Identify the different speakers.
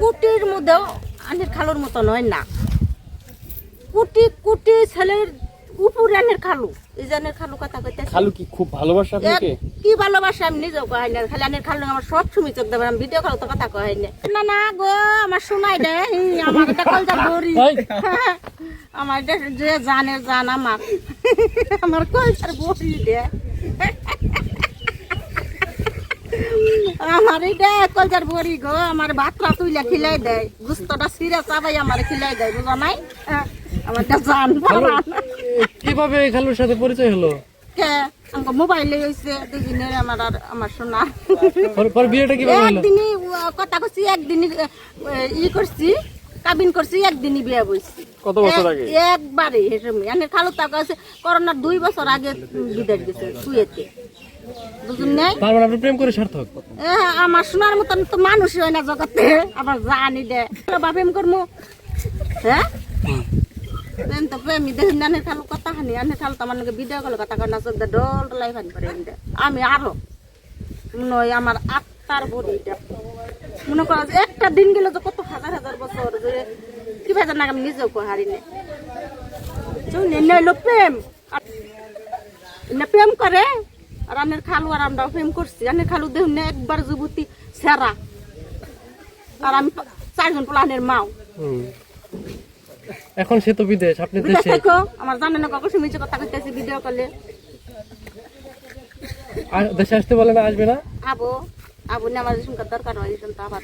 Speaker 1: কুটির মধ্যেও আনের খালুর মতো নয় না। কুটি কুটি ছেলের উপরে আনের খালু। এই যে আনের খালু কথা কইতে
Speaker 2: খালু কি খুব ভালোবাসে আপনাকে?
Speaker 1: কি ভালোবাসা আমি নিজেও কহাই না খালি আনের খালু আমার সব সময় চোখ দেবে আমি ভিডিও কল তো কথা কহাই না না না গো আমার শোনাই দে আমার এটা কলজা বড়ি।
Speaker 2: এই,
Speaker 1: আমার এটা যে জানে জান আমার। আমার কলজার বড়ি দে। আমার এটা কলজার বড়ি গো আমার ভাতটা তুইলে খিলাই দেয়। গুস্তটা সিরা চাবাই আমার খিলাই দেয় বুঝো নাই? হ্যাঁ, আমার এটা জান
Speaker 2: কীভাবে এই খালুর সাথে পরিচয় হলো?
Speaker 1: কে? আমাকে মোবাইলে দুদিনের আমার আর আমার শোনা
Speaker 2: পর- বিয়েটা কীভাবে হলো?
Speaker 1: একদিনই কথা করছি একদিনই ই করছি কাবিন করছি একদিনই বিয়ে বইছি।
Speaker 2: কত বছর আগে?
Speaker 1: একবারে এনে খালু তাকে আছে করোনার দুই বছর আগে বিদায় গেছে শুয়েতে বুঝুন নাই?
Speaker 2: তার মানে আপনি প্রেম করে সার্থক।
Speaker 1: আমার শোনার মতন তো মানুষ হয় না জগতে। আবার জানি দে। বাপেম করমু? হ্যাঁ? প্রেম তো প্রেমই। দেখি খালু কথা হানি আনের খালু তো আমার ভিডিও কলে কথা না চোখ দিয়ে ডল ডলাই ফানি পারে। আমি আরও। নয় আমার আত্মার বডিটা। মনে করো যে একটা দিন গেলে তো কত হাজার হাজার বছর যে কি ভেজার না আমি নিজেও কো হারি না। নইলো প্রেম। আর- না প্রেম করে? আর খালু আর আমরা প্রেম করছি। আনের খালু দেখুন না একবার যুবতী সেরা। আর আমি চারজন প্লানের মাও।
Speaker 2: এখন সে তো বিদেশ আপনি দেশে
Speaker 1: আমার জানে না কখন মিছে কথা কইতেছি ভিডিও কলে
Speaker 2: আর দেশে আসতে বলে না আসবে না?
Speaker 1: আবো আবু না আমার শুনকার দরকার হয় শুনতে আবার